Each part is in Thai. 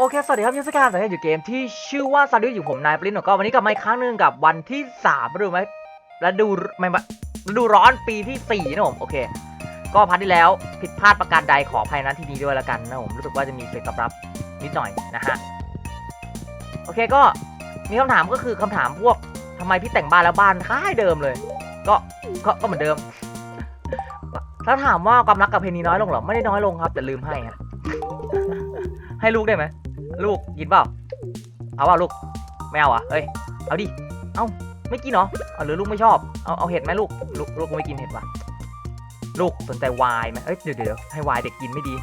โอเค สวัสดีครับยินดีการสังเกตอยู่เกมที่ชื่อว่าซาดิอยู่ผมนายปรินก็วันนี้กลับมาอีกครั้งหนึ่งกับวันที่3มาดูไหมแล้วดูไม่มาฤดูร้อนปีที่4นะผม โอเค ก็พันที่แล้วผิดพลาดประการใดขออภัยนะที่นี้ด้วยละกันนะผมรู้สึกว่าจะมีเสียงตอบรับนิดหน่อยนะฮะ โอเคก็มีคำถามก็คือคำถามพวกทำไมพี่แต่งบ้านแล้วบ้านคล้ายเดิมเลยก็ก็ก็เหมือนเดิม ถ้าถามว่าความรักกับเพนนีน้อยลงหรอไม่ได้น้อยลงครับแต่ลืมให้ฮะให้ลูกได้ไหม ลูกกินเปล่า เอาเปล่าลูกไม่เอาอะเอ้ย เอาดิ เอาไม่กินเหรอเอาหรือลูกไม่ชอบ เอาเอาเห็ดไหมลูก ลูกลูกไม่กินเห็ดว่ะ ลูกสนใจวน์ไหมเอ้ยเดี๋ยวเดี๋ยวให้วน์เด็กกินไม่ดี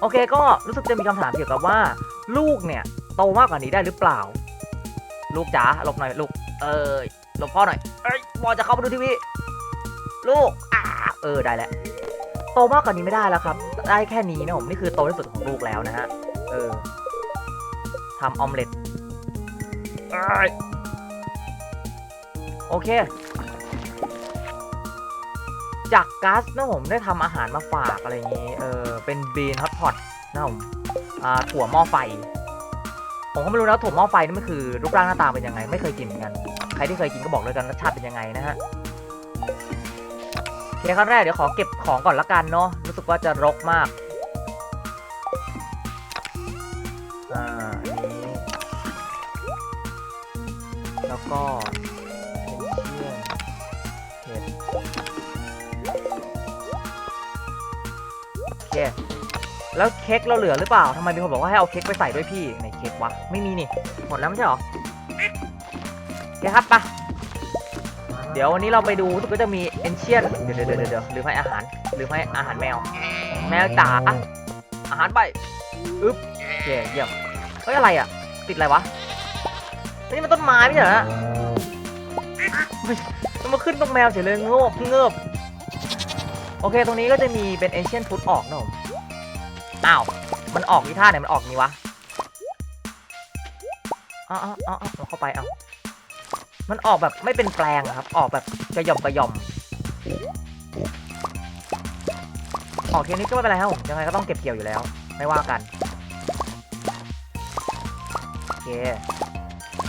โอเคก็รู้สึกจะมีคำถามเกี่ยวกับว่า ลูกเนี่ยโตมากกว่านี้ได้หรือเปล่า ลูกจ๋าหลบหน่อยลูก เอ้ยหลบพ่อหน่อย เอ้ยบอลจะเข้ามาดูทีวี ลูก อ่าเออได้แล้ว โตมากกว่านี้ไม่ได้แล้วครับ ได้แค่นี้นะผมนี่คือโตที่สุดของลูกแล้วนะฮะ เออทำออมเล็ตเอ้ยโอเค จากกัสนะผมได้ทำอาหารมาฝากอะไรอย่างนี้ เออ เป็นบีนฮอตพอตนะผม อ่าถั่วหม้อไฟ ผมก็ไม่รู้นะถั่วหม้อไฟนี่มันคือรูปร่างหน้าตาเป็นยังไง ไม่เคยกินเหมือนกัน ใครที่เคยกินก็บอกเลยกันรสชาติเป็นยังไงนะฮะโอ เคขั้นแรกเดี๋ยวขอเก็บของก่อนละกันเนาะรู้สึกว่าจะรกมากอ่าอันนี้แล้วก็เป็นเชี่ยนเห็ดโอเคแล้วเค้กเราเหลือหรือเปล่าทำไมมีคนบอกว่าให้เอาเค้กไปใส่ด้วยพี่ในเค้กวะไม่มีนี่หมดแล้วไม่ใช่หรอโอเคครับไปะเดี๋ยววันนี้เราไปดูก็จะมีเอนเชียนเดี๋ยวเดี๋ยวเดี๋ยวลืมให้อาหารลืมให้อาหารแมว แมวจ๋าอาหารไปอึ๊บโอเคเยี่ยมเฮ้ยอะไรอะ ติดอะไรวะนี่มันต้นไม้ไม่ใช่เหรอไม่มันมาขึ้นตรงแมวเฉยเลยงบเงบโอเค ตรงนี้ก็จะมีเป็นเอนเชียนฟุตออกนะผมอ้าวมันออกที่ท่าไหนมันออกนี้วะอ้าวอ้าวอ้าวเอาเข้าไปเอา มันออกแบบไม่เป็นแปลงอะครับ ออกแบบกระหย่อมกระหย่อม ออกเทีนี้ก็ไม่เป็นไรครับผมยังไงก็ต้องเก็บเกี่ยวอยู่แล้ว ไม่ว่ากัน โอเค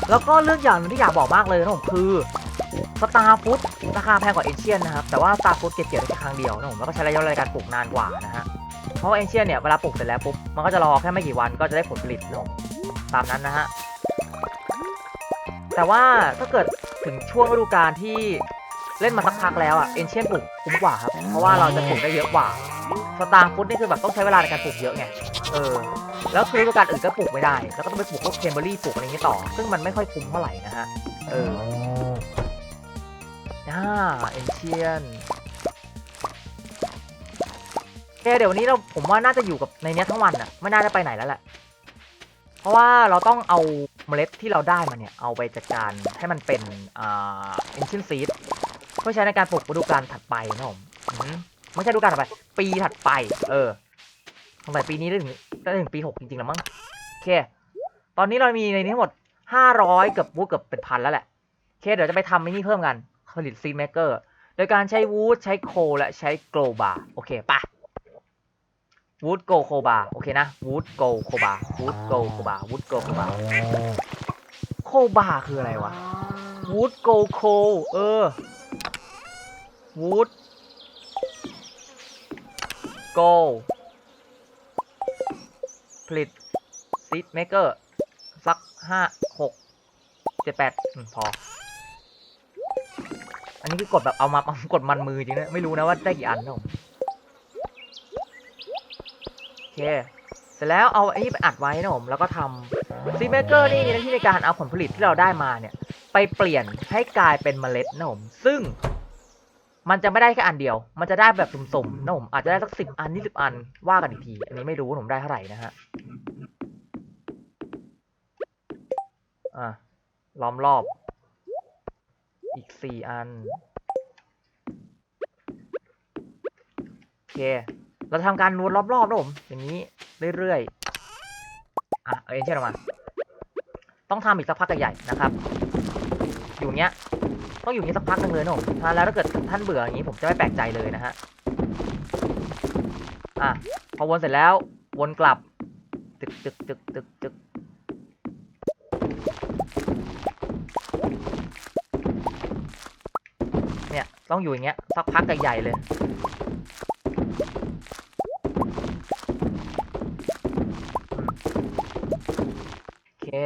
แล้วก็เรื่องอย่างนึงที่อยากบอกมากเลยนะผมคือสตาร์ฟุตราคาแพงกว่าเอเชียนนะครับ แต่ว่าสตาร์ฟุตเก็บเกี่ยวได้แค่ครั้งเดียวนะผมแล้วก็ใช้ระยะเวลาในการปลูกนานกว่านะฮะเพราะเอเชียนเนี่ยเวลาปลูกเสร็จแล้วปุ๊บมันก็จะรอแค่ไม่กี่วันก็จะได้ผลผลิตนะผมตามนั้นนะฮะ แต่ว่าถ้าเกิดถึงช่วงฤดูกาลที่เล่นมาสักพักแล้วอะเอนเชียนปลูกคุ้มกว่าครับ เพราะว่าเราจะปลูกได้เยอะกว่าสตาร์ฟุตนี่คือแบบต้องใช้เวลาในการปลูกเยอะไงเออแล้วคือฤดูกาลอื่นก็ปลูกไม่ได้ แล้วก็ต้องไปปลูกพวกเทมเบอรี่ปลูกอะไรอย่างนี้ต่อ ซึ่งมันไม่ค่อยคุ้มเท่าไหร่นะฮะเอออ่าเอนเชียนโอเคเดี๋ยววันนี้เราผมว่าน่าจะอยู่กับในเนี้ยทั้งวันอะ ไม่น่าจะไปไหนแล้วแหละ เพราะว่าเราต้องเอา เมล็ดที่เราได้มาเนี่ย เอาไปจัดการให้มันเป็นอ่า ancient seed เพื่อใช้ในการปลูกฤดูกาลถัดไปนะผมอืมไม่ใช่ฤดูกาลถัดไป ปีถัดไป เออตั้งแต่ปีนี้ได้ถึงได้ถึงปีหกจริงๆแล้วมั้งโอเค ตอนนี้เรามีในนี้ทั้งหมดห้าร้อยเกือบวูดเกือบเป็นพันแล้วแหละโอเคเดี๋ยวจะไปทำไอ้นี่เพิ่มกันผลิตซีเมเกอร์โดยการใช้วูดใช้โคและใช้โกลบาร์โอเคปะ วูดโกโคบาโอเคนะวูดโกโคบาวูดโกโคบาวูดโกโคบาโคบาคืออะไรวะวูดโกโคเออวูดโกผลิตซีดเมเกอร์สักห้าหกเจ็ดแปดพอ อันนี้คือกดแบบเอามาเอากดมันมือจริงนะ ไม่รู้นะว่าได้กี่อันนะผม เคเสร็จแล้วเอาไอ้นี่ไปอัดไว้นะผมแล้วก็ทำซีเมเกอร์นี่มีหน้าที่ในการเอาผลผลิตที่เราได้มาเนี่ย ไปเปลี่ยนให้กลายเป็นเมล็ดนะผมซึ่ง มันจะไม่ได้แค่อันเดียว มันจะได้แบบสุ่มๆนะผมอาจจะได้สักสิบอันยี่สิบอันว่ากันอีกทีอันนี้ไม่รู้ว่าผมได้เท่าไหร่นะฮะอะล้อมรอบ อีกสี่อันโอเค เราทำการนวดรอบๆนะผมอย่างนี้เรื่อยๆอะเอาเอ็นเชนออกมา ต้องทำอีกสักพักใหญ่ๆนะครับ อยู่เงี้ยต้องอยู่อย่างนี้สักพักนึงเลยนะผมถ้าแล้วถ้าเกิดท่านเบื่ออย่างนี้ผมจะไม่แปลกใจเลยนะฮะอะพอวนเสร็จแล้ววนกลับตึกตึกตึกตึกตึกเนี่ยต้องอยู่อย่างเงี้ยสักพักใหญ่ๆเลย เค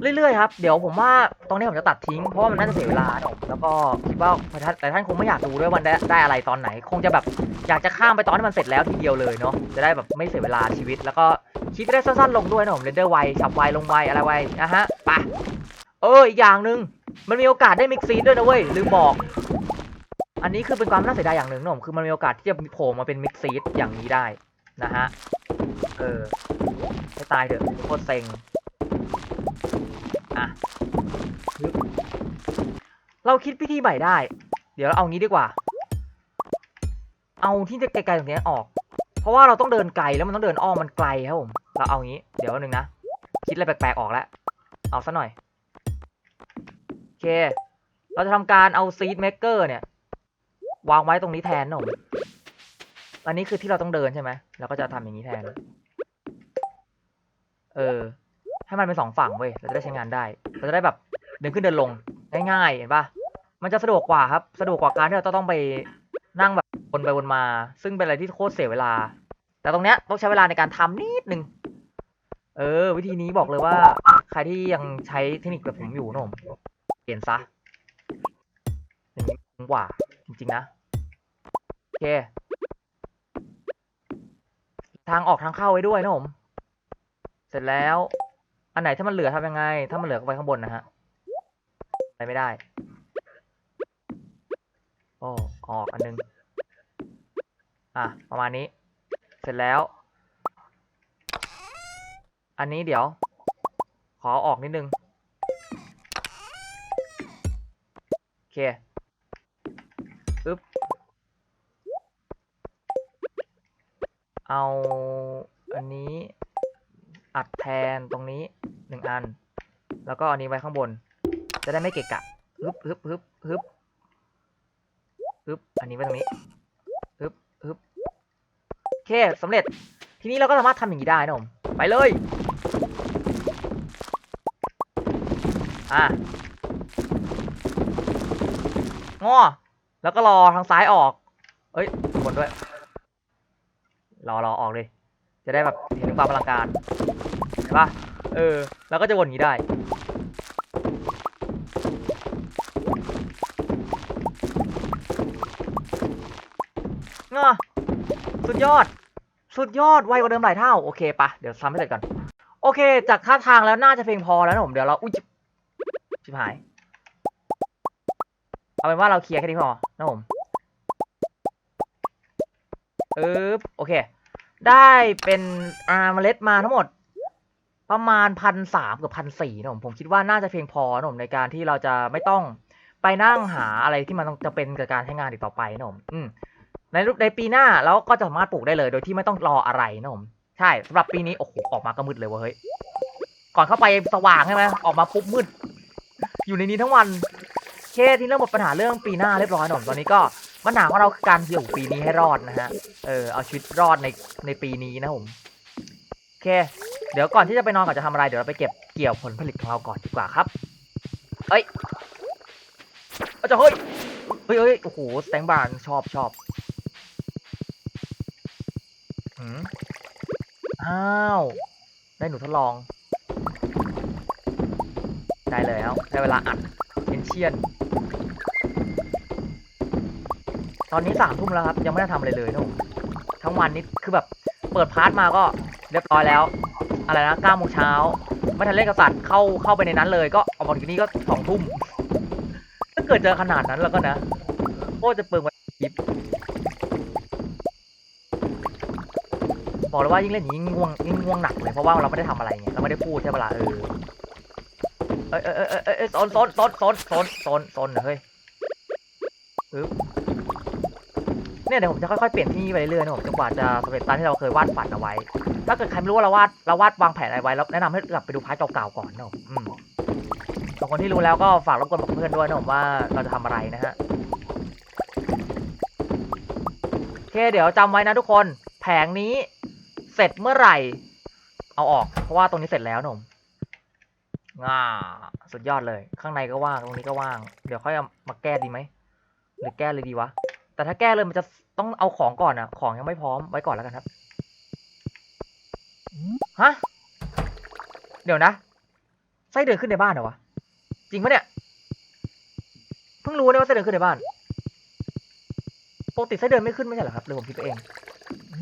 เรื่อยๆครับ เดี๋ยวผมว่าตรงนี้ผมจะตัดทิ้งเพราะว่ามันน่าจะเสียเวลาเนอะแล้วก็คิดว่าท่านแต่ท่านคงไม่อยากดูด้วยวันได้ได้อะไรตอนไหน คงจะแบบอยากจะข้ามไปตอนที่มันเสร็จแล้วทีเดียวเลยเนาะจะได้แบบไม่เสียเวลาชีวิต แล้วก็คลิปได้สั้นๆลงด้วยนะผมเรนเดอร์ไวฉับไวลงไวอะไรไวนะฮะไปะเอออีกอย่างหนึ่งมันมีโอกาสได้มิกซีด้วยนะเว้ยลืมบอก อันนี้คือเป็นความน่าเสียดายอย่างหนึ่งนะผมคือมันมีโอกาสที่จะโผล่มาเป็นมิกซีดอย่างนี้ได้ นะฮะ เออให้ตายเถอะโคตรเซ็ง อะ เราคิดพิธีใหม่ได้ เดี๋ยวเอางี้ดีกว่า เอาที่ไกลๆตรงนี้ออก เพราะว่าเราต้องเดินไกลแล้วมันต้องเดินอ้อมมันไกลครับผม เราเอางี้ เดี๋ยวนึงนะ คิดอะไรแปลกๆออกแล้ว เอาซะหน่อย โอเค เราจะทำการเอาซีดเม k เกอร์เนี่ย วางไว้ตรงนี้แทนนะผม อันนี้คือที่เราต้องเดินใช่ไหมเราก็จะทำอย่างนี้แทน เออ ให้มันเป็นสองฝั่งเว้ย เราจะได้ใช้งานได้ เราจะได้แบบเดินขึ้นเดินลงง่ายๆ เห็นปะมันจะสะดวกกว่าครับ สะดวกกว่าการที่เราต้องไปนั่งแบบวนไปวนมา ซึ่งเป็นอะไรที่โคตรเสียเวลา แต่ตรงเนี้ยต้องใช้เวลาในการทำนิดนึง เออ วิธีนี้บอกเลยว่า ใครที่ยังใช้เทคนิคแบบผมอยู่นะผมเปลี่ยนซะอย่างนี้กว่า จริงๆนะ โอเค ทางออกทางเข้าไว้ด้วยนะผม เสร็จแล้ว อันไหนถ้ามันเหลือทำยังไง ถ้ามันเหลือก็ไปข้างบนนะฮะไปไม่ได้โอ้ออกอันนึง อะ ประมาณนี้ เสร็จแล้ว อันนี้เดี๋ยว ขอออกนิดนึง โอเคปึ๊บ เอาอันนี้อัดแทนตรงนี้หนึ่งอัน แล้วก็อันนี้ไว้ข้างบน จะได้ไม่เกะกะฮึบฮึบฮึบฮึบฮึบอันนี้ไว้ตรงนี้ฮึบฮึบโอเคสำเร็จ ทีนี้เราก็สามารถทำอย่างนี้ได้นะผมไปเลย อะงอแล้วก็รอทางซ้ายออก เอ้ยบนด้วย รอรอออกเลย จะได้แบบเห็นความอลังการเห็นปะเออ แล้วก็จะวนอย่างนี้ได้งาสุดยอด สุดยอด ไวกว่าเดิมหลายเท่า โอเคปะเดี๋ยวทำให้เสร็จก่อน โอเค จากท่าทางแล้วน่าจะเพียงพอแล้วนะผม เดี๋ยวเรา อุ้ยจิบชิบหาย เอาเป็นว่าเราเคลียร์แค่นี้พอนะผมเออโอเค ได้เป็นอาเมล็ดมาทั้งหมด ประมาณพันสามกับพันสี่นะผมผมคิดว่าน่าจะเพียงพอนะผมในการที่เราจะไม่ต้องไปนั่งหาอะไรที่มันจะเป็นกับการใช้งานอีกต่อไปนะผมอืมในรูปในปีหน้าเราก็จะสามารถปลูกได้เลย โดยที่ไม่ต้องรออะไรนะผมใช่สำหรับปีนี้โอ้โหออกมาก็มืดเลยเวะเฮ้ยก่อนเข้าไปสว่างใช่ไหมออกมาปุ๊บมืด อยู่ในนี้ทั้งวันเคที่เริ่มหมดปัญหาเรื่องปีหน้าเรียบร้อยนะผมตอนนี้ก็ปัญหาของเราคือการอยู่ปีนี้ให้รอดนะฮะ เออเอาชีวิตรอดในในปีนี้นะผมโอเค เดี๋ยวก่อนที่จะไปนอนก่อนจะทำอะไร เดี๋ยวเราไปเก็บเกี่ยวผลผลิตของเราก่อนดีกว่าครับ เอ้ยเอาจะเฮ้ยเฮ้ยเฮ้ยโอ้โหสแตงบาร์ชอบชอบหืมอ้าว ได้หนูทดลอง ได้เลยแล้วได้เวลาอัดเอนเชียน ตอนนี้สามทุ่มแล้วครับ ยังไม่ได้ทำอะไรเลยนะผม ทั้งวันนี้คือแบบเปิดพาร์ทมาก็เรียบร้อยแล้ว อะไรนะเก้าโมงเช้าไม่ทันเล่นกับสัตว์เข้าเข้าไปในนั้นเลย ก็ออกมาถึงนี่ก็สองทุ่มถ้าเกิดเจอขนาดนั้นแล้วก็นะโคตรจะเปิงวันยิบบอกเลยว่ายิ่งเล่นอย่างนี้ยิ่งง่วงยิ่งง่วงหนักเลยเพราะว่าเราไม่ได้ทำอะไรไงเราไม่ได้พูดใช่ปะล่ะเออเอ้ยเอ้ยเอ้ยเอ้ยเอ้ยโซนโซนโซนโซนโซนโซนเฮ้ยปึ๊บ เนี่ยเดี๋ยวผมจะค่อยๆเปลี่ยนที่ไปเรื่อยๆนะผมจนกว่าจะสำเร็จตามที่เราเคยวาดฝันเอาไว้ ถ้าเกิดใครไม่รู้ว่าเราวาดเราวาดวางแผนอะไรไว้แล้วแนะนำให้กลับไปดูพาร์ทเก่าๆก่อนนะผมอืมส่วนคนที่รู้แล้วก็ฝากรบกวนบอกเพื่อนด้วยนะผมว่าเราจะทำอะไรนะฮะโอเคเดี๋ยวจำไว้นะทุกคน แผงนี้เสร็จเมื่อไหร่ เอาออก เพราะว่าตรงนี้เสร็จแล้วหนุ่มง่าสุดยอดเลย ข้างในก็ว่าง ตรงนี้ก็ว่าง เดี๋ยวค่อยมาแก้ดีไหม หรือแก้เลยดีวะ แต่ถ้าแก้เลยมันจะต้องเอาของก่อนอะของยังไม่พร้อมไว้ก่อนแล้วกันครับ ฮะ เดี๋ยวนะ ไส้เดือนขึ้นในบ้านเหรอวะ จริงปะเนี่ย เพิ่งรู้เนี่ยว่าไส้เดือนขึ้นในบ้าน ปกติไส้เดือนไม่ขึ้นไม่ใช่เหรอครับหรือผมคิดไปเอง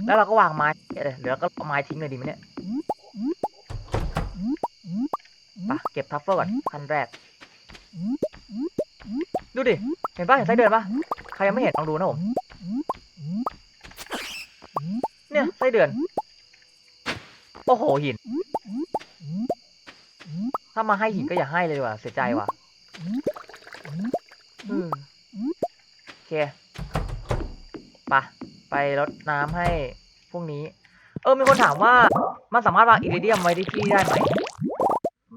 แล้วเราก็วางไม้เลยเดี๋ยวก็เอาไม้ทิ้งเลยดีไหมเนี่ยไปะเก็บทัฟเฟอร์ก่อนขั้นแรก ดูดิ เห็นป่ะเห็นไส้เดือนป่ะ ใครยังไม่เห็นลองดูนะผม เนี่ยไส้เดือน โอ้โหหิน ถ้ามาให้หินก็อย่าให้เลยว่ะ เสียใจว่ะอืมโอเคไปะไปรดน้ำให้พวกนี้ เออ มีคนถามว่า มันสามารถวางอิริเดียมไว้ที่ที่ได้ไหม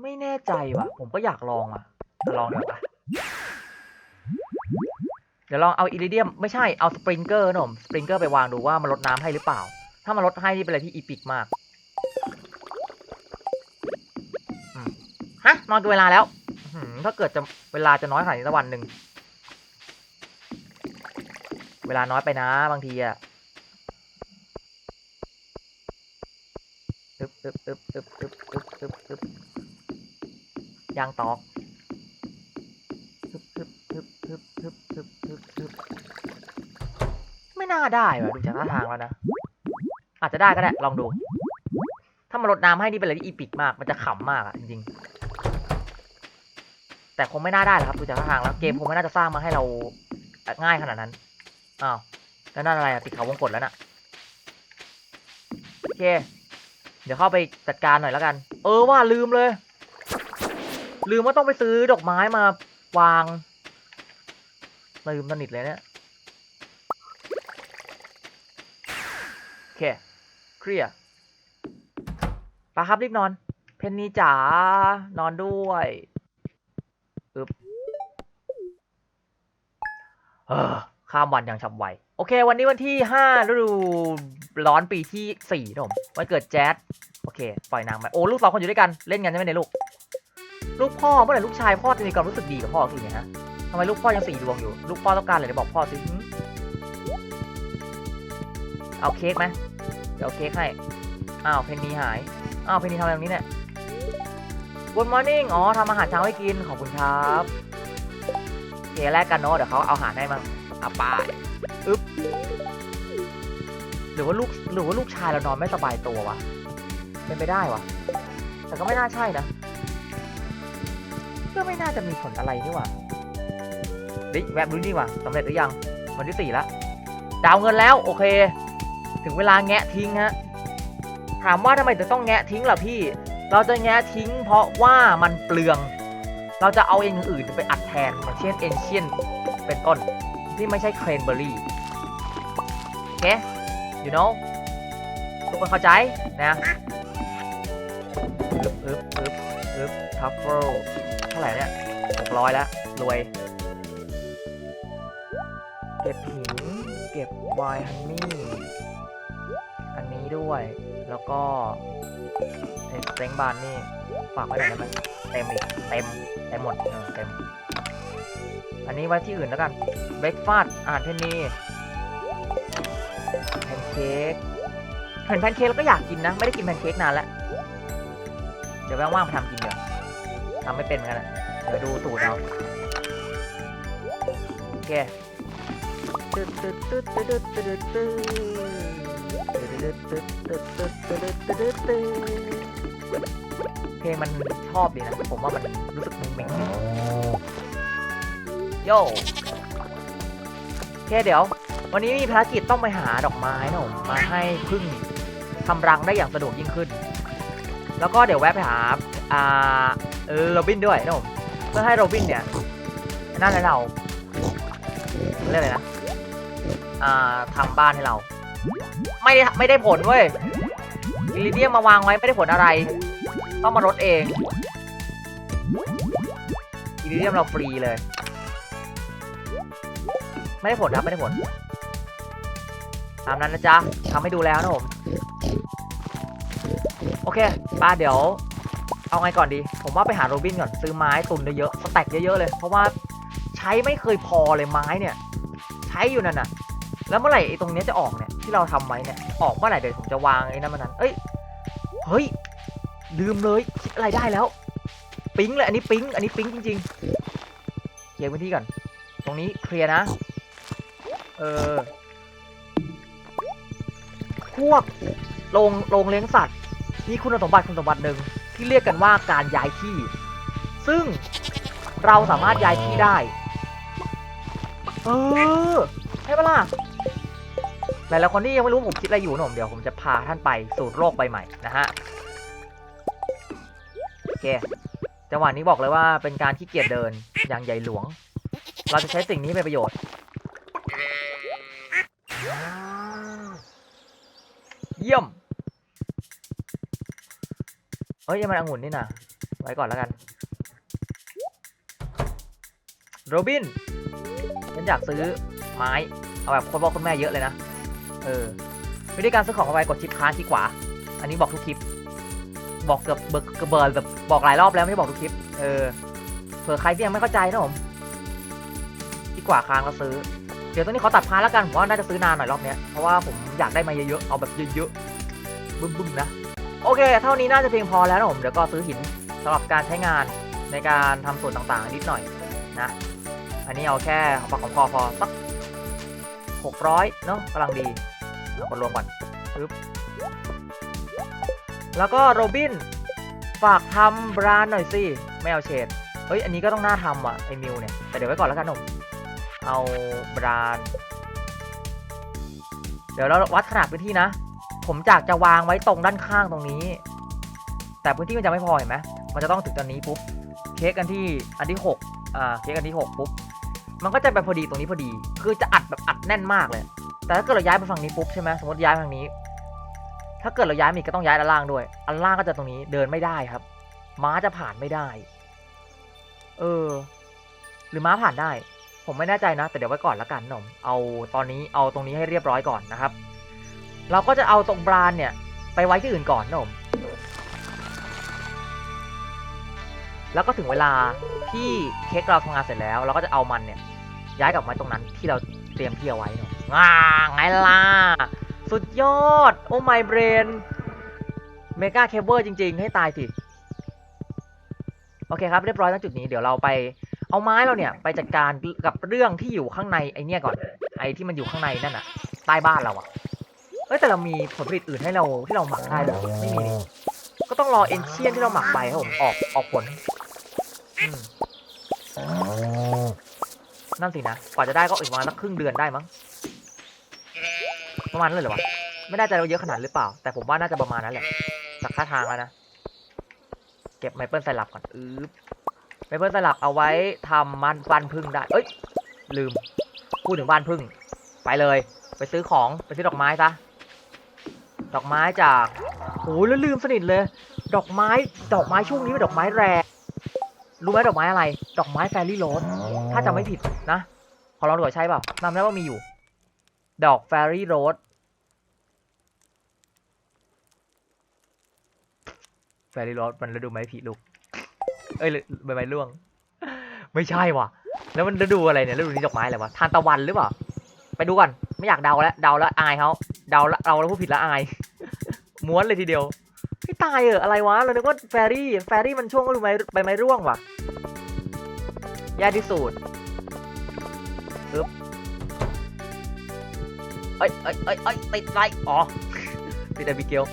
ไม่แน่ใจว่ะ ผมก็อยากลองอะจะลองเดี๋ยวปะ เดี๋ยวลองเอาอิริเดียมไม่ใช่เอาสปริงเกอร์นะผมสปริงเกอร์ไปวางดูว่ามันลดน้ำให้หรือเปล่า ถ้ามันลดให้นี่เป็นอะไรที่อีพิกมากฮะนอนกินเวลาแล้วถ้าเกิดจะเวลาจะน้อยขนาดนี้สักวันหนึ่งเวลาน้อยไปนะบางทีอะอึบอึบอึบอึบอึบอึบอึบอึบยางตอก น่าได้ว่ะดูจากท่าทางแล้วนะ อาจจะได้ก็ได้ลองดู ถ้ามันลดน้ำให้นี่เป็นอะไรที่อีปิกมาก มันจะขำมากอะจริงๆ แต่คงไม่น่าได้หรอกครับดูจากท่าทางแล้วเกมคงไม่น่าจะสร้างมาให้เราง่ายขนาดนั้น อ้าวแล้วนั่นอะไรอะติดเขาวงกดแล้วน่ะโอเค เดี๋ยวเข้าไปจัดการหน่อยแล้วกัน เออว่าลืมเลย ลืมว่าต้องไปซื้อดอกไม้มาวางลืมสนิทเลยเนี่ย โอ เค เคลียร์ไปครับรีบนอน เพนนีจ๋านอนด้วยอึบเออข้ามวันอย่างฉับไว โอเค วันนี้วันที่ห้าฤดูร้อนปีที่สี่นะผมวันเกิดแจ๊ดโอเค ปล่อยนางไปโอ้ลูกสองคนอยู่ด้วยกันเล่นกันใช่ไหมเนี่ยลูก ลูกพ่อเมื่อไหร่ลูกชายพ่อจะมีความรู้สึกดีกับพ่อทีเนี่ยฮะทำไมลูกพ่อยังสี่ดวงอยู่ ลูกพ่อต้องการอะไรเดี๋ยวบอกพ่อสิเอาเค้กไหม เดี๋ยวเค้กให้ อ้าวเพนนีหาย อ้าวเพนนีทำอะไรตรงนี้เนี่ย Good morning อ๋อทำอาหารเช้าให้กิน ขอบคุณครับเคแลกกันเนาะ เดี๋ยวเขาเอาอาหารให้มั่งอาป้ายอึ๊บ หรือว่าลูก หรือว่าลูกชายเรานอนไม่สบายตัววะ เป็นไปได้วะ แต่ก็ไม่น่าใช่นะ ก็ไม่น่าจะมีผลอะไรนี่หว่าเฮ้ยแวบดูนี่ว่ะสำเร็จหรือยัง วันที่สี่ล้วดาวเงินแล้ว โอเค ถึงเวลาแงะทิ้งฮะถามว่าทำไมจะต้องแงะทิ้งล่ะพี่ เราจะแงะทิ้ง เพราะว่ามันเปลือง เราจะเอาอย่างอื่นไปอัดแทนอย่างเช่นเอนเชียนเป็นต้น ที่ไม่ใช่เครนเบอร์รี่โอเค you know ทุกคนเข้าใจนะอึบอึบอึบอึบทัฟเฟิลเท่าไหร่เนี่ยหกร้อยแล้ว รวย เก็บหิน เก็บไวน์ฮันนี่ ด้วย แล้วก็ไอ้สเต็งบานนี่ฝากไว้หน่อยได้ไหมเต็มอีกเต็มเต็มหมดเออเต็ม อันนี้ไว้ที่อื่นแล้วกันเบรกฟาสต์อาหารเพนนีแพนเค้กเห็นแพนเค้กแล้วก็อยากกินนะ ไม่ได้กินแพนเค้กนานแล้ว เดี๋ยวว่างๆไปทำกินเดี๋ยวทำไม่เป็นเหมือนกันเดี๋ยวดูสูตรเอาโอเคตึ๊ดตึ๊ดตึ๊ดตึ๊ดตึ๊ดตึ๊ด เพลงมันชอบดีนะ ผมว่ามันรู้สึกมุ้งมิ้งดีโย่โอเคเดี๋ยว วันนี้มีภารกิจต้องไปหาดอกไม้นะผมมาให้พึ่งทำรังได้อย่างสะดวกยิ่งขึ้น แล้วก็เดี๋ยวแวะไปหาอ่าเออโรบินด้วยนะผมเพื่อให้โรบินเนี่ยนั่นให้เราเรียกอะไรนะอ่าทำบ้านให้เรา ไม่ได้ไม่ได้ผลเว้ยอิริเดียมมาวางไว้ไม่ได้ผลอะไร ต้องมาลดเองอิริเดียมเราฟรีเลย ไม่ได้ผลครับไม่ได้ผล ตามนั้นนะจ๊ะทำให้ดูแล้วนะผม โอเคป้าเดี๋ยว เอาไงก่อนดี ผมว่าไปหาโรบินก่อน ซื้อไม้ตุนเยอะๆสแต็กเยอะๆเลย เพราะว่าใช้ไม่เคยพอเลยไม้เนี่ย ใช้อยู่นั่นน่ะ แล้วเมื่อไหร่ไอ้ตรงนี้จะออกเนี่ยที่เราทำไว้เนี่ยออกเมื่อไหร่เดี๋ยวผมจะวางไอ้นั่นมันนั้น เอ้ยเฮ้ยลืมเลยคิดอะไรได้แล้ว ปิ๊งเลยอันนี้ปิ๊งอันนี้ปิ๊งจริงๆเคลียร์พื้นที่ก่อนตรงนี้เคลียร์นะเออพวกโรงโรงเลี้ยงสัตว์มีคุณสมบัติคุณสมบัติหนึ่งที่เรียกกันว่าการย้ายที่ ซึ่งเราสามารถย้ายที่ได้ เออใช่ปะล่ะ หลายๆคนที่ยังไม่รู้ผมคิดอะไรอยู่นะผมเดี๋ยวผมจะพาท่านไปสู่โลกใบใหม่นะฮะโอเคจังหวะนี้บอกเลยว่าเป็นการขี้เกียจเดินอย่างใหญ่หลวง เราจะใช้สิ่งนี้เป็นประโยชน์ เยี่ยมเฮ้ยยังมันองุ่นนี่นะไว้ก่อนแล้วกันโรบินฉันอยากซื้อไม้ เอาแบบคนพ่อคุณแม่เยอะเลยนะ เออวิธีการซื้อของเอาไว้กดชิปค้างที่ขวา อันนี้บอกทุกคลิป บอกเกือบเบิร์เกือบเบิร์แบบบอกหลายรอบแล้วไม่ได้บอกทุกคลิป เออ เผื่อใครที่ยังไม่เข้าใจนะผมที่ขวาค้างแล้วซื้อ เดี๋ยวตอนนี้ขอตัดพาร์แล้วกันผมว่าน่าจะซื้อนานหน่อยรอบเนี้ย เพราะว่าผมอยากได้มาเยอะๆ เอาแบบเยอะๆ บึ้มๆนะ โอเค เท่านี้น่าจะเพียงพอแล้วนะผม เดี๋ยวก็ซื้อหินสำหรับการใช้งานในการทำส่วนต่างๆนิดหน่อยนะ อันนี้เอาแค่ของปากของคอพอสัก หกร้อยเนาะกำลังดีเอากดรวมก่อนปึ๊บแล้วก็โรบิน ฝากทำบรานด์หน่อยสิไม่เอาเชดเฮ้ย อันนี้ก็ต้องน่าทำอะ ไอมิวเนี่ย แต่เดี๋ยวไว้ก่อนแล้วกันผมเอาบรานด์เดี๋ยวเราวัดขนาดพื้นที่นะ ผมจากจะวางไว้ตรงด้านข้างตรงนี้ แต่พื้นที่มันจะไม่พอเห็นไหมมันจะต้องถึงตอนนี้ปุ๊บ เค้กกันที่อันที่หกอ่า เค้กอันที่หกปุ๊บ มันก็จะไปพอดีตรงนี้พอดี คือจะอัดแบบอัดแน่นมากเลย แต่ถ้าเกิดเราย้ายไปฝั่งนี้ปุ๊บใช่ไหมสมมติย้ายฝั่งนี้ ถ้าเกิดเราย้ายมีก็ต้องย้ายด้านล่างด้วย อันล่างก็จะตรงนี้เดินไม่ได้ครับ ม้าจะผ่านไม่ได้ เออ หรือม้าผ่านได้ ผมไม่แน่ใจนะ แต่เดี๋ยวไว้ก่อนละกันหนมเอาตอนนี้เอาตรงนี้ให้เรียบร้อยก่อนนะครับ เราก็จะเอาตรงบรานเนี่ย ไปไว้ที่อื่นก่อนนะผม แล้วก็ถึงเวลาที่เค้กเราทำงานเสร็จแล้ว เราก็จะเอามันเนี่ยย้ายกลับมาตรงนั้นที่เราเตรียมที่เอาไว้เนาะง่าไงล่ะ สุดยอด โอ้ my brain เมกาเคเบิลจริง ๆ ให้ตายสิ โอเคครับ เรียบร้อยณจุดนี้เดี๋ยวเราไปเอาไม้เราเนี่ย ไปจัดการกับเรื่องที่อยู่ข้างในไอเนี่ยก่อน ไอที่มันอยู่ข้างในนั่นอะใต้บ้านเราอะเอ้ยแต่เรามีผลผลิตอื่นให้เราที่เราหมักได้หรอไม่มีก็ต้องรอเอนเชียนที่เราหมักไปครับผมออกออกผล นั่นสินะ กว่าจะได้ก็อีกประมาณสักครึ่งเดือนได้มั้ง ประมาณนั้นเลยเหรอวะ ไม่แน่ใจว่าเยอะขนาดหรือเปล่า แต่ผมว่าน่าจะประมาณนั้นแหละจากท่าทางแล้วนะ เก็บไมเปิลไซรัปก่อนอืบไมเปิลไซรัปเอาไว้ทำมันบ้านพึ่งได้ เอ้ย ลืม พูดถึงบ้านพึ่ง ไปเลย ไปซื้อของ ไปซื้อดอกไม้ซะ ดอกไม้จากโอ้ยแล้วลืมสนิทเลย ดอกไม้ ดอกไม้ช่วงนี้เป็นดอกไม้แรร์ รู้ไหมดอกไม้อะไร ดอกไม้แฟรี่โรสถ้าจำไม่ผิดนะ ขอลองดูว่าใช่เปล่าจำได้ว่ามีอยู่ ดอกแฟรี่โรสแฟรี่โรสมันฤดูไม้ผลิลูก เอ้ยใบไม้ร่วง ไม่ใช่ว่ะ แล้วมันฤดูอะไรเนี่ยฤดูนี้ดอกไม้อะไรวะ ทานตะวันหรือเปล่า ไปดูก่อน ไม่อยากเดาแล้ว เดาแล้วอายเขาเดาแล้วเราแล้วพูดผิดแล้วอาย ม้วนเลยทีเดียวไม่ ตายเอออะไรวะ เราคิดว่าแฟรี่ แฟรี่มันช่วงฤดูใบใบไม้ร่วงว่ะแย่ที่สุดปึ๊บเอ้ยเอ้ยเอ้ยเอ้ยติดไรอ๋อ ติดแต่บิเกล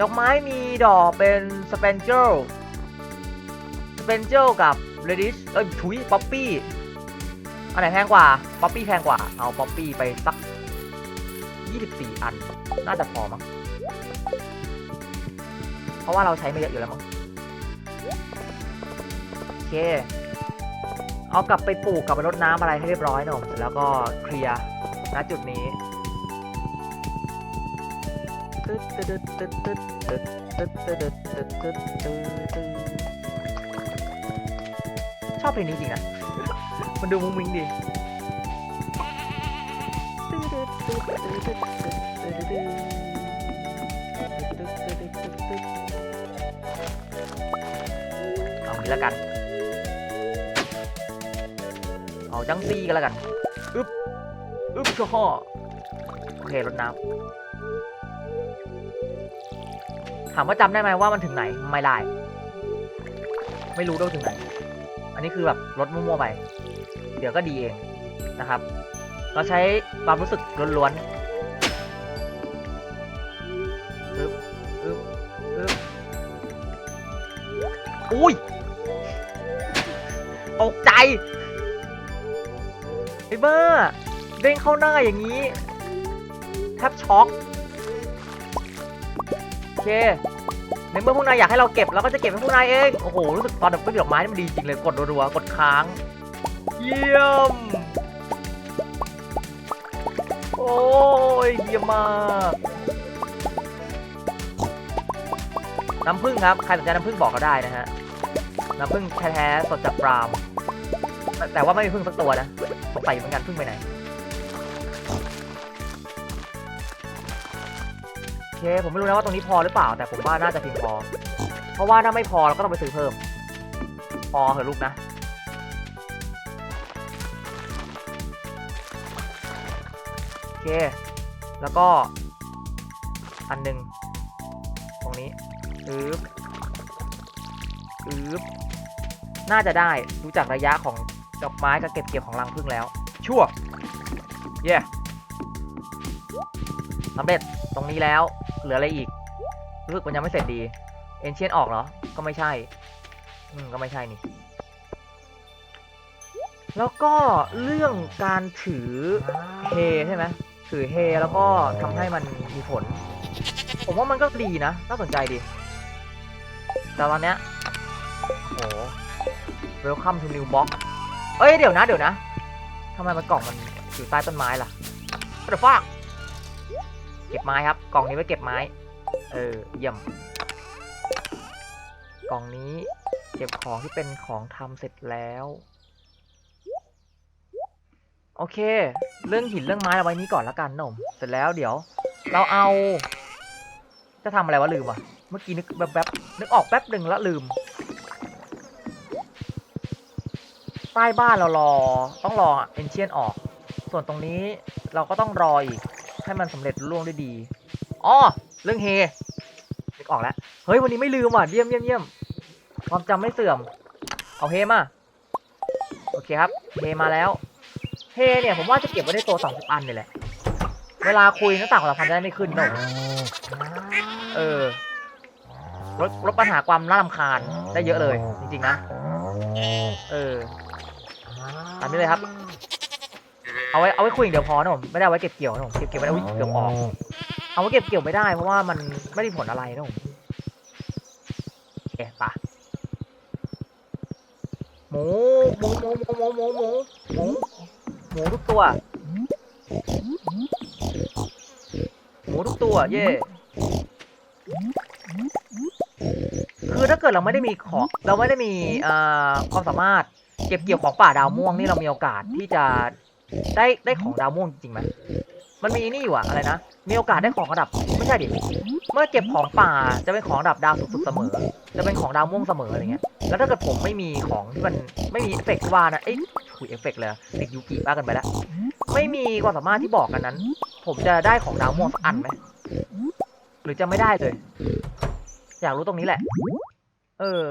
ดอกไม้มีดอกเป็นสเปนเจลสเปนเจลกับเรดิชเอ้ยถุยป๊อปปี้ อันไหนแพงกว่า ป๊อปปี้แพงกว่า เอาป๊อปปี้ไปสัก 24 อัน น่าจะพอมั้ง เพราะว่าเราใช้ม่เยอะอยู่แล้วมั้งโอเค เอากลับไปปลูกกลับไปรดน้ำอะไรให้เรียบร้อยหน่อยแล้วก็เคลียร์ณจุดนี้ชอบเพลงนี้จริงนะ มันดูมุ้งมิ้งดีโี้แล้วกัน เอาจังซี่กันแล้วกัน อึ๊บ อึ๊บช่อโอเครดน้ำถามว่าจำได้ไหมว่ามันถึงไหน ไม่ได้ ไม่รู้ด้วยถึงไหน อันนี้คือแบบรถมั่วๆไป เดี๋ยวก็ดีเองนะครับ เราใช้ความรู้สึกล้วนๆ ด้งเข้าหน้าอย่างนี้ แทบช็อกโอเคในเมื่อพวกนายอยากให้เราเก็บเราก็จะเก็บให้พวกนายเอง โอ้โห รู้สึกตอนดับเบิลดอกไม้นี่มันดีจริงเลย กดรัวๆ กดค้าง เยี่ยม โอ้ย เยี่ยมมากน้ำผึ้งครับ ใครสนใจน้ำผึ้งบอกก็ได้นะฮะ น้ำผึ้งแท้ๆสดจากฟาร์มแต่ว่าไม่มีผึ้งสักตัวนะสงสัยอยู่เหมือนกันผึ้งไปไหน เค ผมไม่รู้นะว่าตรงนี้พอหรือเปล่า แต่ผมว่าน่าจะเพียงพอ เพราะว่าถ้าไม่พอเราก็ต้องไปซื้อเพิ่ม พอเหอะลูกนะ โอเค แล้วก็ อันหนึ่งตรงนี้อึ๊บอึ๊บน่าจะได้ดูจากระยะของดอกไม้กับเก็บเกี่ยวของรังผึ้งแล้ว ชั่ว เย่สำเร็จตรงนี้แล้ว เหลืออะไรอีก รู้สึกมันยังไม่เสร็จดี เอนเชียนออกเหรอ ก็ไม่ใช่ อืม ก็ไม่ใช่นี่ แล้วก็เรื่องการถือเฮใช่ไหมถือเฮแล้วก็ทำให้มันมีผล ผมว่ามันก็ดีนะ น่าสนใจดี แต่ตอนเนี้ยโอ้โห Welcome to new box เอ้ย เดี๋ยวนะ เดี๋ยวนะทำไมมันกล่องมันอยู่ใต้ต้นไม้ล่ะ What the fuck เก็บไม้ครับ กล่องนี้ไว้เก็บไม้ เออ เยี่ยม กล่องนี้เก็บของที่เป็นของทำเสร็จแล้ว โอเค เรื่องหินเรื่องไม้เอาไว้นี้ก่อนละกันหนะผมเสร็จแล้วเดี๋ยว เราเอา จะทำอะไรวะลืมอะ เมื่อกี้นึกแบบแบบนึกออกแป๊บหนึ่งแล้วลืมใต้บ้านเรารอต้องรอเอนเชียนออก ส่วนตรงนี้เราก็ต้องรออีก ให้มันสำเร็จรุ่ล่วงด้วยดีอ๋อเรื่องเฮนึกออกแล้วเฮ้ยวันนี้ไม่ลืมว่ะเยี่ยมเยี่ยมเยี่ยมความจำไม่เสื่อม เอาเฮมาโอเคครับเฮมาแล้วเฮเนี่ยผมว่าจะเก็บไว้ในตัวสองสามอันนี่แหละเวลาคุยหน้าต่างของเราพันได้ไม่ขึ้นเนอะเออลดลดปัญหาความน่ารำคาญได้เยอะเลย จริงๆนะ เออตามนี้เลยครับ เอาไว้เอาไว้คุยอย่างเดียวพอนะผมไม่ได้เอาไว้เก็บเกี่ยวนะผมเก็บเกี่ยวไม่ได้อุ๊ยเกือบออกเอาไว้เก็บเกี่ยวไม่ได้เพราะว่ามันไม่ได้ผลอะไรนะผมโอเคปะหมูหมูหมูหมูหมูหมูหมูหมูหมูทุกตัวหมูทุกตัวเย่คือถ้าเกิดเราไม่ได้มีของเราไม่ได้มีเอ่อความสามารถเก็บเกี่ยวของป่าดาวม่วงนี่เรามีโอกาสที่จะ ได้ได้ของดาวม่วงจริงไหมมันมีนี่อยู่อะอะไรนะ มีโอกาสได้ของระดับ ไม่ใช่ดิ เมื่อเก็บของป่าจะเป็นของระดับดาวสุดเสมอ จะเป็นของดาวม่วงเสมออะไรเงี้ย แล้วถ้าเกิดผมไม่มีของที่มันไม่มีเอฟเฟกต์ว่านะ เอ้ยคุยเอฟเฟกต์เลยติดยูกิบ้ากันไปแล้ว ไม่มีความสามารถที่บอกกันนั้น ผมจะได้ของดาวม่วงสักอันไหม หรือจะไม่ได้เลย อยากรู้ตรงนี้แหละ เออ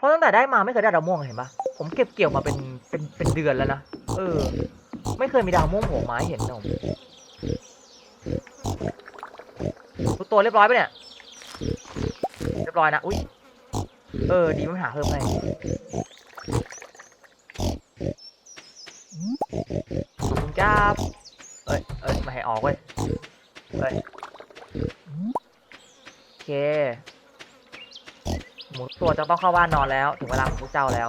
เพราะตั้งแต่ได้มาไม่เคยได้ดาวม่วงเห็นปะผมเก็บเกี่ยวมาเป็นเป็นเป็นเดือนแล้วนะ เออ ไม่เคยมีดาวม่วงโผล่มาให้เห็นนะผมทุกตัวเรียบร้อยปะเนี่ย เรียบร้อยนะ อุ้ย เออ ดีไม่หาเพิ่มให้ขอบคุณครับเอ้ย เอ้ย มาให้ออกเว้ย เอ้ย โอเค หมูตัวจะต้องเข้าบ้านนอนแล้ว ถึงเวลาของพวกเจ้าแล้ว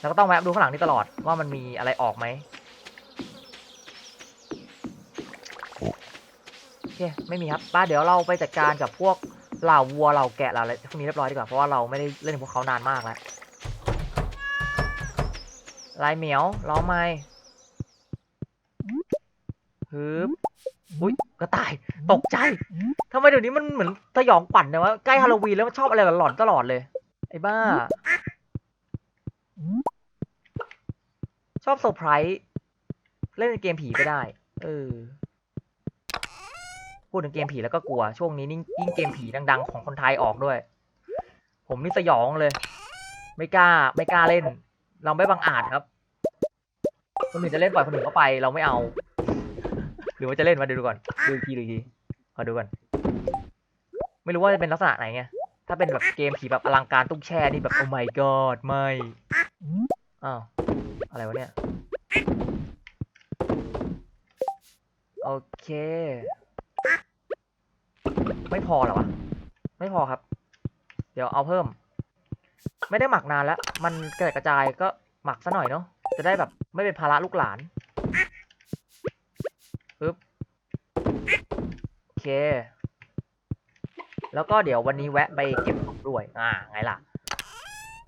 แล้วก็ต้องแวะดูข้างหลังนี่ตลอดว่ามันมีอะไรออกไหมโอเคไม่มีครับป้าเดี๋ยวเราไปจัดการกับพวกเหล่าวัวเหล่าแกะเหล่าอะไรพวกนี้เรียบร้อยดีกว่าเพราะว่าเราไม่ได้เล่นกับพวกเขานานมากแล้วลายเหมียวล้อไม้ฮึบ อุ้ยกระต่ายตกใจทำไมเดี๋ยวนี้มันเหมือนสยองขวัญเนี่ยวะใกล้ฮาโลวีนแล้วมันชอบอะไรหลอนๆตลอดเลย ไอ้บ้า ชอบเซอร์ไพรส์เล่นเกมผีก็ได้ เออพูดถึงเกมผีแล้วก็กลัว ช่วงนี้ยิ่งยิ่งเกมผีดัง ๆ ของคนไทยออกด้วย ผมนี่สยองเลย ไม่กล้า ไม่กล้าเล่น เราไม่บังอาจครับคนอื่นจะเล่นปล่อยคนอื่นเข้าไป เราไม่เอา หรือว่าจะเล่นมาดูก่อน ดูอีกทีดูอีกทีขอดูก่อน ไม่รู้ว่าจะเป็นลักษณะไหนไง ถ้าเป็นแบบเกมผีแบบอลังการตุ้งแช่นี่แบบโอ้ my god ไม่ อ้าว อะไรวะเนี่ย โอเค ไม่พอเหรอวะ ไม่พอครับ เดี๋ยวเอาเพิ่ม ไม่ได้หมักนานแล้ว มันกระจายกระจายก็หมักซะหน่อยเนาะ จะได้แบบไม่เป็นภาระลูกหลาน ปึ๊บ โอ เค แล้วก็เดี๋ยววันนี้แวะไปเก็บของด้วย อ่า ไงล่ะ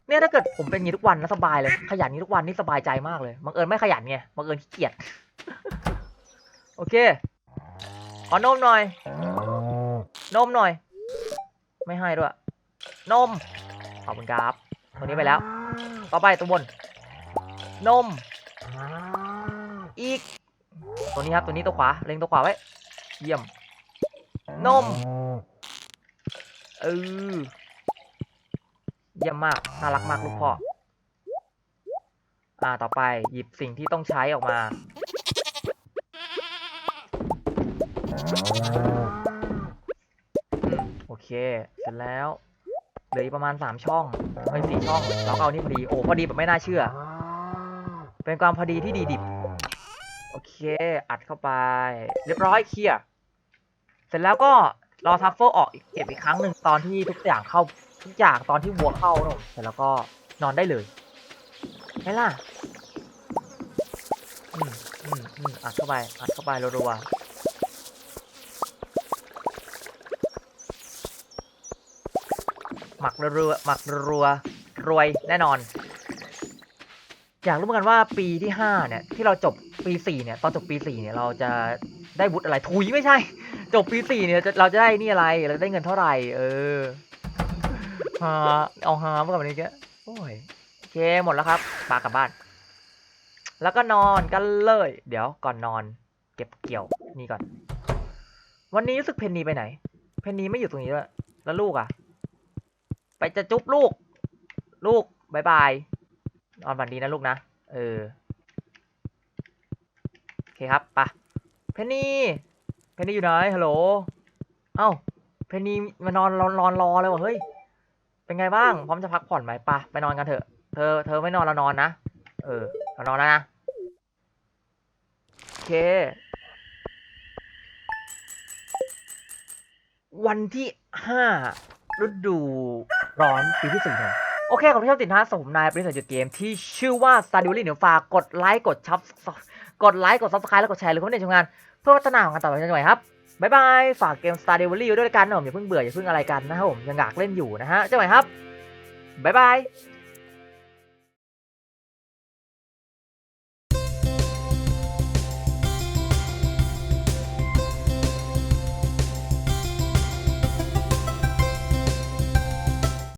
เนี่ยถ้าเกิดผมเป็นอย่างนี้ทุกวันนะสบายเลย ขยันงนี้ทุกวันนี่สบายใจมากเลย บังเอิญไม่ขยันไง บังเอิญขี้เกียจ โอเค ขอนมหน่อย นมหน่อย ไม่ให้ด้วย นม ขอบคุณครับตัวนี้ไปแล้ว ต่อไปตัวบน นม อีก ตัวนี้ครับ ตัวนี้ตัวขวา เล็งตัวขวาไว้ เยี่ยม นม เออเยี่ยมมาก น่ารักมากลูกพ่อ อ่า ต่อไปหยิบสิ่งที่ต้องใช้ออกมา โอเค เสร็จแล้ว เหลืออีกประมาณสามช่องเอ้สี่ช่อง เราก็เอานี่พอดี โอ้ พอดีแบบไม่น่าเชื่อ เป็นความพอดีที่ดีดิบ โอเค อัดเข้าไป เรียบร้อยเคลียร์ เสร็จแล้วก็รอทัฟเฟิลออกอีกเก็บอีกครั้งหนึ่งตอนที่ทุกอย่างเข้าทุกอย่างตอนที่วัวเข้าเนะเสร็จแล้วก็นอนได้เลยไงล่ะอืมอืมอืมอัดเข้าไปอัดเข้าไปรัวๆหมักรัวหมักรัวรวยแน่นอน อยากรู้เหมือนกันว่าปีที่ห้าเนี่ยที่เราจบปีสี่เนี่ยตอนจบปีสี่เนี่ยเราจะได้วุฒิอะไรทุยไม่ใช่ จบปีสี่เนี่ยจะเราจะได้นี่อะไร เราจะได้เงินเท่าไหร่ เออฮาเอาฮาเมื่อกับวันนี้แกโอ้ยโอเคหมดแล้วครับปากลับบ้าน แล้วก็นอนกันเลย เดี๋ยวก่อนนอน เก็บเกี่ยวนี่ก่อน วันนี้รู้สึกเพนนีไปไหน เพนนีไม่อยู่ตรงนี้ด้วยแล้วลูกอะ ไปจะจุ๊บลูก ลูกบายบายนอนฝันดีนะลูกนะ เออ โอเคครับปะเพนนี นนีอยู่ไหนฮัลโหล เอ้า เพนนีมานอนรอนอนรอเลยว่ะเฮ้ย เป็นไงบ้าง พร้อมจะพักผ่อนไหมปะไปนอนกันเถอะ เธอ เธอไม่นอนเรานอนนะ เออ เรานอนแล้วนะ โอเค วันที่ห้าฤดูร้อนปีที่สี่เนี่ยโอเคขอบคุณที่ชอบติดนะสมนายบริษัทจุดเกมที่ชื่อว่า s t a r d i w l y เดี๋ยวฝากกดไลค์ กดชับ กดไลค์ กด subscribe แล้วกดแชร์หรือคอมเมนต์ในช่องงาน เพื่อพัฒนาของกันต่อไปกันหม่ครับบ๊ายบาย ฝากเกม s t a r Delivery ด้วยกันนะผมอย่าเพิ่งเบื่ออย่าเพิ่งอะไรกันนะครับผมยังอยากเล่นอยู่นะฮะเจอกันใหม่ครับบ๊ายบาย